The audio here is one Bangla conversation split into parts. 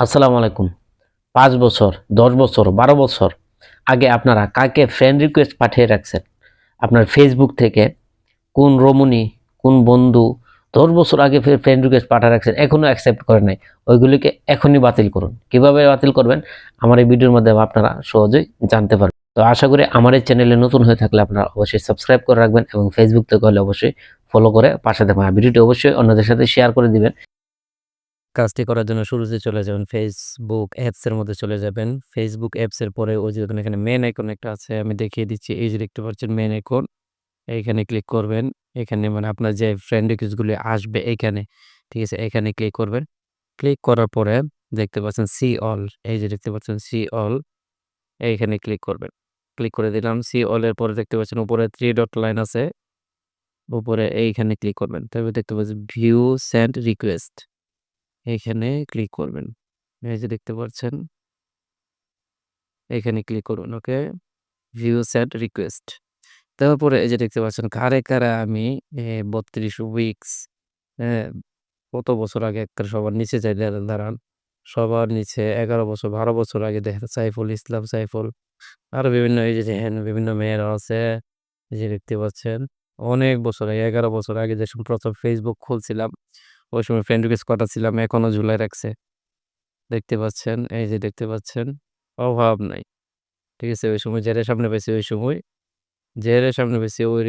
আসসালামু আলাইকুম। পাঁচ বছর, দশ বছর, বারো বছর আগে আপনারা কাকে ফ্রেন্ড রিকোয়েস্ট পাঠিয়ে রাখছেন? আপনার ফেসবুক থেকে কোন রমণী, কোন বন্ধু দশ বছর আগে ফ্রেন্ড রিকোয়েস্ট পাঠিয়ে রাখছেন এখনও অ্যাকসেপ্ট করে নাই, ওইগুলিকে এখনই বাতিল করুন। কীভাবে বাতিল করবেন? আমার এই ভিডিওর মাধ্যমে আপনারা সহজেই জানতে পারবেন। তো আশা করি আমার এই চ্যানেলে নতুন হয়ে থাকলে আপনারা অবশ্যই সাবস্ক্রাইব করে রাখবেন এবং ফেসবুক থেকে হলে অবশ্যই ফলো করে পাশে থাকবেন। ভিডিওটি অবশ্যই অন্যদের সাথে শেয়ার করে দিবেন। কাজটি করার জন্য শুরুতে চলে যাবেন ফেসবুক অ্যাপসের মধ্যে চলে যাবেন। ফেসবুক অ্যাপসের পরে ওই যে এখানে মেন আইকন একটা আছে, আমি দেখিয়ে দিচ্ছি। এই যে দেখতে পাচ্ছেন মেন আইকন এইখানে ক্লিক করবেন। এখানে মানে আপনার যে ফ্রেন্ড রিকোয়েস্টগুলি আসবে এইখানে ঠিক আছে? এখানে ক্লিক করবেন। ক্লিক করার পরে দেখতে পাচ্ছেন সি অল এই যে দেখতে পাচ্ছেন সি অল এইখানে ক্লিক করবেন। ক্লিক করে দিলাম সি অল এর পরে দেখতে পাচ্ছেন উপরে থ্রি ডট লাইন আছে। উপরে এইখানে ক্লিক করবেন। তারপরে দেখতে পাচ্ছেন ভিউ সেন্ড রিকোয়েস্ট এইখানে ক্লিক করবেন। এই যে দেখতে পাচ্ছেন। এখানে ক্লিক করুন ওকে ভিউ সেন্ড রিকোয়েস্ট তারপরে এই যে দেখতে পাচ্ছেন, কারে কারে আমি বত্রিশ উইকস কত বছর আগে একটা সবার নিচে যাই দাঁড়ান। সবার নিচে এগারো বছর, বারো বছর আগে দেখেন সাইফুল ইসলাম, সাইফুল। আরও বিভিন্ন, এই যে বিভিন্ন মেয়েরা আছে। যে দেখতে পাচ্ছেন, অনেক বছর আগে, এগারো বছর আগে যে প্রথম ফেসবুক খুলছিলাম ওই সময় ফ্রেন্ড রিকোয়েস্ট করা ছিলাম এখনও ঝুলাই রাখছে। দেখতে পাচ্ছেন, এই যে দেখতে পাচ্ছেন, অভাব নাই। ঠিক আছে, ওই সময় জেরের সামনে পেয়েছি, ওই সময় জেরের সামনে পেয়েছি ওই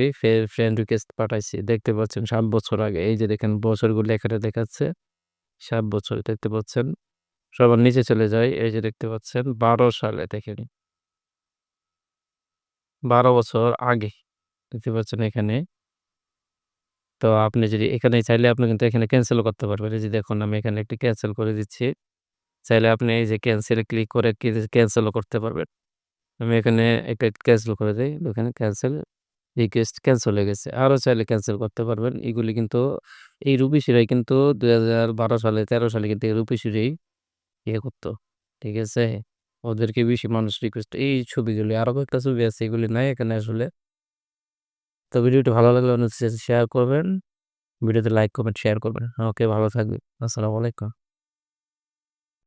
ফ্রেন্ড রিকোয়েস্ট পাঠাইছি। দেখতে পাচ্ছেন, সাত বছর আগে, এই যে দেখেন, বছরগুলো এখানে দেখাচ্ছে, সাত বছর, দেখতে পাচ্ছেন। সবার নিচে চলে যায় এই যে দেখতে পাচ্ছেন, বারো সালে দেখেন। বারো বছর আগে, দেখতে পাচ্ছেন এখানে। তো আপনি যদি এখানে চাইলে আপনি কিন্তু এখানে ক্যান্সেলও করতে পারবেন। যে দেখুন, আমি এখানে একটি ক্যান্সেল করে দিচ্ছি। চাইলে আপনি এই যে ক্যান্সেলে ক্লিক করে ক্যান্সেলও করতে পারবেন। আমি এখানে একটা ক্যান্সেল করে দিই। এখানে ক্যান্সেল রিকোয়েস্ট ক্যান্সেল হয়ে গেছে। আরও চাইলে ক্যান্সেল করতে পারবেন। এগুলি কিন্তু এই রূপিসিরাই কিন্তু দু হাজার বারো সালে, তেরো সালে কিন্তু এই রূপিসিরাই ইয়ে করতো। ঠিক আছে? ওদেরকে বেশি মানুষ রিকোয়েস্ট এই ছবিগুলি, আরও কয়েকটা ছবি আছে, এগুলি নাই এখানে আসলে। তো ভিডিওটি ভালো লাগলে শেয়ার করবেন। ভিডিওতে লাইক কমেন্ট শেয়ার করবেন। ওকে, ভালো থাকবেন। আসসালামু আলাইকুম।